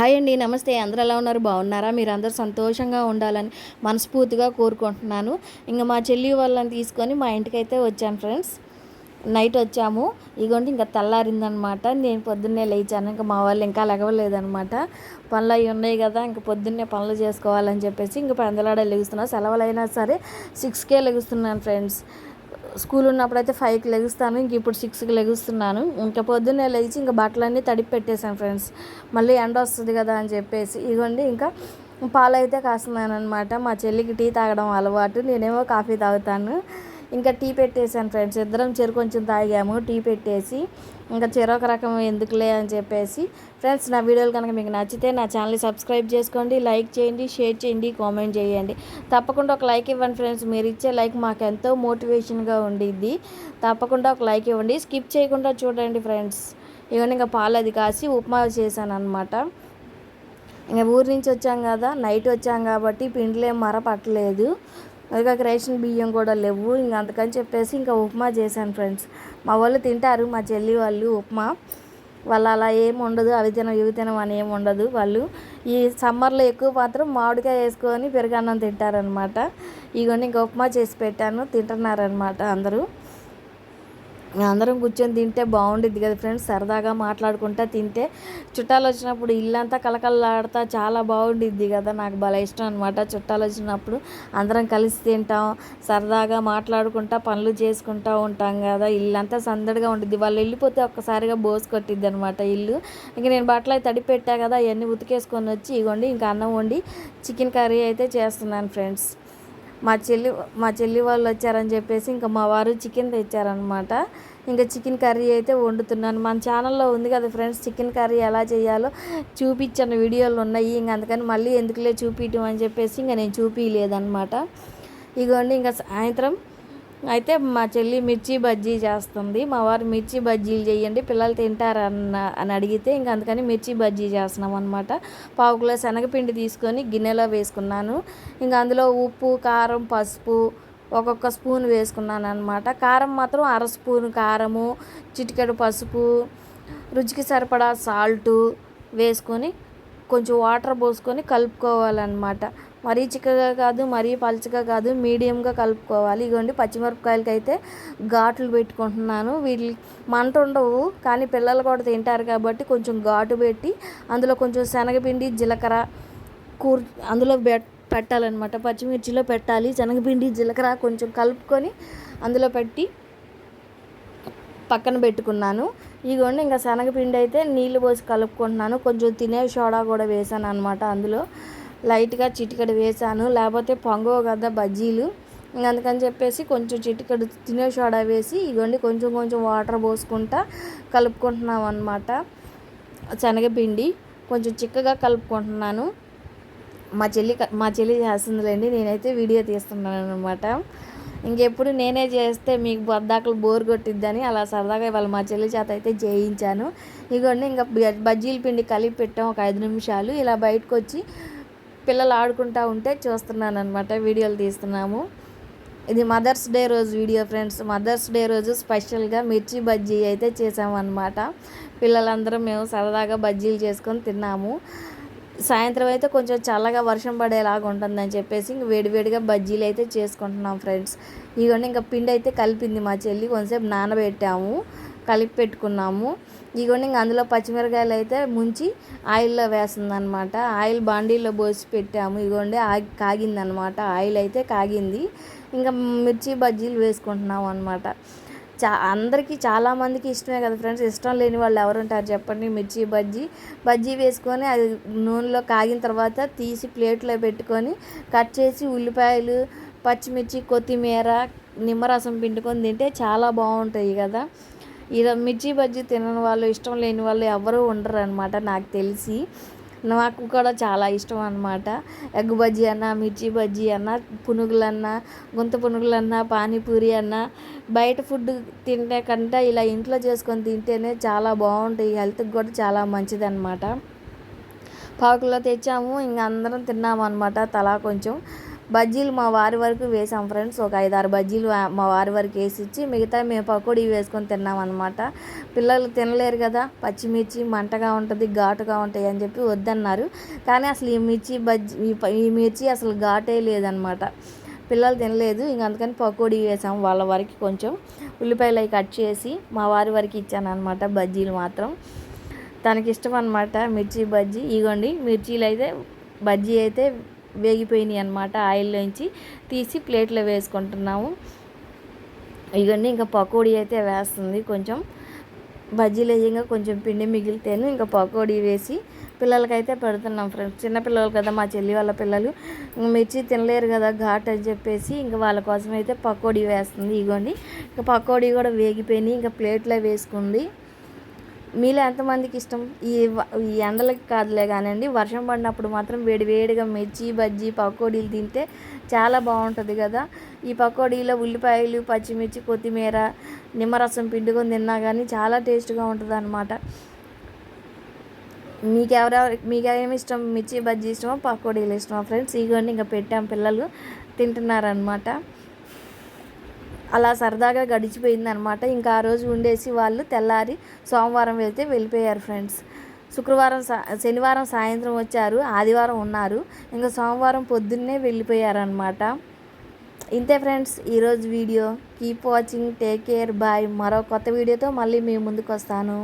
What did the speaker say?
Hi అండి నమస్తే. అందరూ ఎలా ఉన్నారు? బాగున్నారా? మీరు అందరూ సంతోషంగా ఉండాలని మనస్ఫూర్తిగా కోరుకుంటున్నాను. ఇంకా మా చెల్లి వాళ్ళని తీసుకొని మా ఇంటికి అయితే వచ్చాను ఫ్రెండ్స్. నైట్ వచ్చాము. ఇగోండి ఇంకా తెల్లారిందనమాట. నేను పొద్దున్నే లేచాను. ఇంకా మా వాళ్ళు ఇంకా లెగవలేదనమాట పనులు అవి ఉన్నాయి కదా ఇంకా పొద్దున్నే పనులు చేసుకోవాలని చెప్పేసి ఇంకా పెందలాడ లెగుస్తున్నా. సెలవులైనా సరే సిక్స్కే లెగుస్తున్నాను ఫ్రెండ్స్. స్కూల్ ఉన్నప్పుడు అయితే ఫైవ్కి లెగుస్తాను ఇంక ఇప్పుడు సిక్స్కి లెగుస్తున్నాను. ఇంకా పొద్దున్నే లెగిచి ఇంకా బట్టలన్నీ తడిపి పెట్టేశాను ఫ్రెండ్స్. మళ్ళీ ఎండ వస్తుంది కదా అని చెప్పేసి. ఇదిగోండి ఇంకా పాలైతే కాస్తున్నాను అనమాట మా చెల్లికి టీ తాగడం అలవాటు. నేనేమో కాఫీ తాగుతాను. ఇంకా టీ పెట్టేశాను ఫ్రెండ్స్. ఇద్దరం చెరు కొంచెం తాగాము. టీ పెట్టేసి ఇంకా చెరొక రకం ఎందుకులే అని చెప్పేసి. ఫ్రెండ్స్ నా వీడియోలు కనుక మీకు నచ్చితే నా ఛానల్ని సబ్స్క్రైబ్ చేసుకోండి లైక్ చేయండి షేర్ చేయండి కామెంట్ చేయండి. తప్పకుండా ఒక లైక్ ఇవ్వండి ఫ్రెండ్స్. మీరు ఇచ్చే లైక్ మాకు ఎంతో మోటివేషన్గా ఉండిద్ది. తప్పకుండా ఒక లైక్ ఇవ్వండి. స్కిప్ చేయకుండా చూడండి ఫ్రెండ్స్. ఇవన్నీ ఇంకా పాలు అది కాసి ఉప్మా చేశాను అనమాట ఇంకా ఊరి నుంచి వచ్చాం కదా నైట్ వచ్చాం కాబట్టి పిండిలో మర పట్టలేదు ఇంకా రేషన్ బియ్యం కూడా లేవు. ఇంక అందుకని చెప్పేసి ఇంకా ఉప్మా చేశాను ఫ్రెండ్స్. మా వాళ్ళు తింటారు మా చెల్లి వాళ్ళు ఉప్మా. వాళ్ళు అలా ఏం ఉండదు అవి తినం ఇవి తినం అని ఏమి ఉండదు వాళ్ళు. ఈ సమ్మర్లో ఎక్కువ మాత్రం మామిడికాయ వేసుకొని పెరుగన్నం తింటారనమాట ఇవన్నీ ఇంకా ఉప్మా చేసి పెట్టాను తింటున్నారనమాట అందరూ. అందరం కూర్చొని తింటే బాగుండిద్ది కదా ఫ్రెండ్స్ సరదాగా మాట్లాడుకుంటా తింటే. చుట్టాలు వచ్చినప్పుడు ఇల్లంతా కలకలలాడుతా చాలా బాగుండిద్ది కదా నాకు భలే ఇష్టం అనమాట చుట్టాలు వచ్చినప్పుడు. అందరం కలిసి తింటాం సరదాగా మాట్లాడుకుంటా పనులు చేసుకుంటా ఉంటాం కదా. ఇల్లంతా సందడిగా ఉండిద్ది. వాళ్ళు వెళ్ళిపోతే ఒక్కసారిగా బోస్ కొట్టిద్ది అనమాట ఇల్లు. ఇంక నేను బట్టలు అయితే తడిపెట్టా కదా అవన్నీ ఉతికేసుకొని వచ్చి ఇగోండి ఇంకా అన్నం వండి చికెన్ కర్రీ అయితే చేస్తున్నాను ఫ్రెండ్స్. మా చెల్లి మా చెల్లి వాళ్ళు వచ్చారని చెప్పేసి ఇంకా మా వారు చికెన్ తెచ్చారనమాట ఇంకా చికెన్ కర్రీ అయితే వండుతున్నాను. మన ఛానల్లో ఉంది కదా ఫ్రెండ్స్ చికెన్ కర్రీ ఎలా చేయాలో చూపించిన వీడియోలు ఉన్నాయి. ఇంక అందుకని మళ్ళీ ఎందుకులే చూపించడం అని చెప్పేసి ఇంకా నేను చూపించలేదన్నమాట ఇగోండి ఇంకా సాయంత్రం అయితే మా చెల్లి మిర్చి బజ్జీ చేస్తుంది. మా వారు మిర్చి బజ్జీలు చేయండి పిల్లలు తింటారన్న అని అడిగితే ఇంకా అందుకని మిర్చి బజ్జీ చేస్తున్నాం అనమాట పావు కిలో శనగపిండి తీసుకొని గిన్నెలో వేసుకున్నాను. ఇంకా అందులో ఉప్పు కారం పసుపు ఒక్కొక్క స్పూన్ వేసుకున్నాను అనమాట కారం మాత్రం అర స్పూన్ కారము చిటికెడు పసుపు రుచికి సరిపడా సాల్టు వేసుకొని కొంచెం వాటర్ పోసుకొని కలుపుకోవాలన్నమాట. మరీ చిక్కగా కాదు మరీ పలుచగా కాదు మీడియంగా కలుపుకోవాలి. ఇగోండి పచ్చిమిరపకాయలకి అయితే ఘాట్లు పెట్టుకుంటున్నాను. వీటి మంట ఉండవు కానీ పిల్లలు కూడా తింటారు కాబట్టి కొంచెం ఘాటు పెట్టి అందులో కొంచెం శనగపిండి జీలకర్ర కూర్ అందులో పెట్టాలన్నమాట. పచ్చిమిర్చిలో పెట్టాలి శనగపిండి జీలకర్ర కొంచెం కలుపుకొని అందులో పెట్టి పక్కన పెట్టుకున్నాను. ఇదిగోండి ఇంకా శనగపిండి అయితే నీళ్ళు పోసి కలుపుకుంటున్నాను. కొంచెం తినే సోడా కూడా వేసాను అనమాట అందులో. లైట్గా చిటికడు వేసాను లేకపోతే పొంగవు కదా బజ్జీలు. అందుకని చెప్పేసి కొంచెం చిటికడు తినే సోడా వేసి ఇగోండి కొంచెం కొంచెం వాటర్ పోసుకుంటా కలుపుకుంటున్నాం అనమాట శనగపిండి కొంచెం చిక్కగా కలుపుకుంటున్నాను. మా చెల్లి మా చెల్లి చేస్తుందిలేండి. నేనైతే వీడియో తీస్తున్నాను అనమాట ఇంకెప్పుడు నేనే చేస్తే మీకు బద్దాకలు బోర్ కొట్టిద్దని అలా సరదాగా ఇవాళ మా చెల్లి చేత అయితే చేయించాను. ఇగోండి ఇంకా బజ్జీల పిండి కలిపి పెట్టాం ఒక ఐదు నిమిషాలు. ఇలా బయటకు వచ్చి పిల్లలు ఆడుకుంటూ ఉంటే చూస్తున్నాను అనమాట వీడియోలు తీస్తున్నాము. ఇది మదర్స్ డే రోజు వీడియో ఫ్రెండ్స్ మదర్స్ డే రోజు స్పెషల్గా మిర్చి బజ్జీ అయితే చేసామన్నమాట. పిల్లలందరం మేము సరదాగా బజ్జీలు చేసుకొని తిన్నాము. సాయంత్రం అయితే కొంచెం చల్లగా వర్షం పడేలాగా ఉంటుందని చెప్పేసి ఇంక వేడివేడిగా బజ్జీలు అయితే చేసుకుంటున్నాం ఫ్రెండ్స్. ఇవన్నీ ఇంకా పిండి అయితే కలిపింది మా చెల్లి కొంచెంసేపు నానబెట్టాము. కలిపి పెట్టుకున్నాము. ఇదిగోండి ఇంక అందులో పచ్చిమిరకాయలు అయితే ముంచి ఆయిల్లో వేస్తుంది అనమాట ఆయిల్ బాండీలో పోసి పెట్టాము. ఇదిగోండి ఆగి కాగిందనమాట ఆయిల్ అయితే కాగింది. ఇంకా మిర్చి బజ్జీలు వేసుకుంటున్నాము అనమాట చా అందరికీ చాలామందికి ఇష్టమే కదా ఫ్రెండ్స్. ఇష్టం లేని వాళ్ళు ఎవరు ఉంటారు చెప్పండి. మిర్చి బజ్జీ బజ్జీ వేసుకొని అది నూనెలో కాగిన తర్వాత తీసి ప్లేట్లో పెట్టుకొని కట్ చేసి ఉల్లిపాయలు పచ్చిమిర్చి కొత్తిమీర నిమ్మరసం పిండుకొని తింటే చాలా బాగుంటాయి కదా. ఇలా మిర్చి బజ్జీ తినని వాళ్ళు ఇష్టం లేని వాళ్ళు ఎవరూ ఉండరు అనమాట నాకు తెలిసి. నాకు కూడా చాలా ఇష్టం అనమాట ఎగ్ బజ్జీ అన్నా మిర్చి బజ్జీ అన్నా పునుగులన్నా గుంత పునుగులన్నా పానీపూరి అన్నా బయట ఫుడ్ తింటే కంటే ఇలా ఇంట్లో చేసుకొని తింటేనే చాలా బాగుంటాయి హెల్త్కి కూడా చాలా మంచిది అనమాట పాకులో తెచ్చాము ఇంక అందరం తిన్నాము అనమాట తలా కొంచెం. బజ్జీలు మా వారి వరకు వేసాం ఫ్రెండ్స్. ఒక ఐదు ఆరు బజ్జీలు మా వారి వరకు వేసి ఇచ్చి మిగతా మేము పకోడీ వేసుకొని తిన్నాం అనమాట పిల్లలు తినలేరు కదా పచ్చిమిర్చి మంటగా ఉంటుంది ఘాటుగా ఉంటాయి అని చెప్పి వద్దన్నారు. కానీ అసలు ఈ మిర్చి బజ్జీ ఈ ఈ మిర్చి అసలు ఘాటే లేదనమాట పిల్లలు తినలేదు ఇంక అందుకని పకోడీ వేసాం. వాళ్ళ వరకు కొంచెం ఉల్లిపాయలు అవి కట్ చేసి మా వారి వరకు ఇచ్చాను అనమాట బజ్జీలు మాత్రం. తనకి ఇష్టం అనమాట మిర్చి బజ్జీ. ఇగోండి మిర్చీలు అయితే బజ్జీ అయితే వేగిపోయినాయి అనమాట ఆయిల్లోంచి తీసి ప్లేట్లో వేసుకుంటున్నాము. ఇవన్నీ ఇంకా పకోడీ అయితే వేస్తుంది. కొంచెం బజ్జీలు వేయంగా కొంచెం పిండి మిగిలితేను ఇంకా పకోడీ వేసి పిల్లలకైతే పెడుతున్నాం ఫ్రెండ్స్. చిన్న పిల్లలు కదా మా చెల్లి వాళ్ళ పిల్లలు. మిర్చి తినలేరు కదా ఘాట్ అని చెప్పేసి ఇంకా వాళ్ళ కోసం అయితే పకోడీ వేస్తుంది. ఇగోండి ఇంకా పకోడీ కూడా వేగిపోయినాయి. ఇంకా ప్లేట్లో వేసుకుంది. మీలో ఎంతమందికి ఇష్టం? ఈ ఈ ఎండలకి కాదులే కానండి వర్షం పడినప్పుడు మాత్రం వేడి వేడిగా మిర్చి బజ్జీ పకోడీలు తింటే చాలా బాగుంటుంది కదా. ఈ పకోడీలో ఉల్లిపాయలు పచ్చిమిర్చి కొత్తిమీర నిమ్మరసం పిండుకొని తిన్నా కానీ చాలా టేస్ట్గా ఉంటుంది అనమాట మీకు ఎవరెవరు మీకు ఇష్టం? మిర్చి బజ్జీ ఇష్టమో? పకోడీలు ఇష్టమా? ఫ్రెండ్స్ ఇగోండి ఇంకా పెట్టాం పిల్లలు తింటున్నారనమాట అలా సరదాగా గడిచిపోయింది అనమాట ఇంకా ఆ రోజు ఉండేసి వాళ్ళు తెల్లారి సోమవారం వెళ్తే వెళ్ళిపోయారు ఫ్రెండ్స్. శుక్రవారం సా శనివారం సాయంత్రం వచ్చారు ఆదివారం ఉన్నారు. ఇంకా సోమవారం పొద్దున్నే వెళ్ళిపోయారనమాట ఇంతే ఫ్రెండ్స్ ఈరోజు video. Keep watching take care bye. మరో కొత్త వీడియోతో మళ్ళీ మీ ముందుకు వస్తాను.